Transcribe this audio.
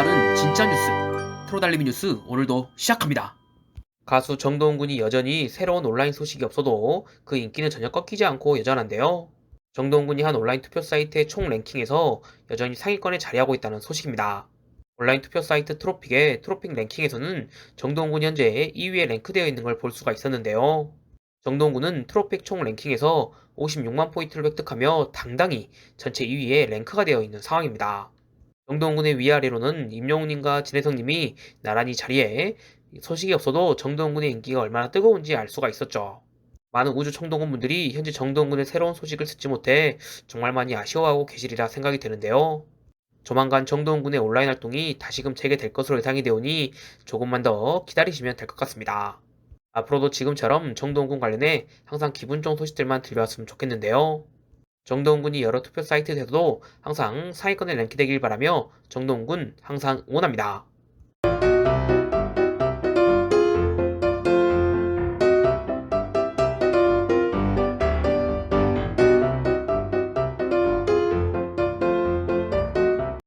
빠른 진짜 뉴스 프로달리미 뉴스 오늘도 시작합니다. 가수 정동훈 군이 여전히 새로운 온라인 소식이 없어도 그 인기는 전혀 꺾이지 않고 여전한데요. 정동훈 군이 한 온라인 투표 사이트의 총 랭킹에서 여전히 상위권에 자리하고 있다는 소식입니다. 온라인 투표 사이트 트로픽의 트로픽 랭킹에서는 정동훈 군이 현재 2위에 랭크되어 있는 걸 볼 수가 있었는데요. 정동훈 군은 트로픽 총 랭킹에서 56만 포인트를 획득하며 당당히 전체 2위에 랭크가 되어 있는 상황입니다. 정동훈 군의 위아래로는 임영웅님과 진혜성님이 나란히 자리에 소식이 없어도 정동훈 군의 인기가 얼마나 뜨거운지 알 수가 있었죠. 많은 우주 청동군 분들이 현재 정동훈 군의 새로운 소식을 듣지 못해 정말 많이 아쉬워하고 계시리라 생각이 되는데요. 조만간 정동훈 군의 온라인 활동이 다시금 재개될 것으로 예상이 되오니 조금만 더 기다리시면 될 것 같습니다. 앞으로도 지금처럼 정동훈 군 관련해 항상 기분 좋은 소식들만 들려왔으면 좋겠는데요. 정동훈 군이 여러 투표 사이트에서도 항상 상위권에 랭크되길 바라며 정동훈 군 항상 응원합니다.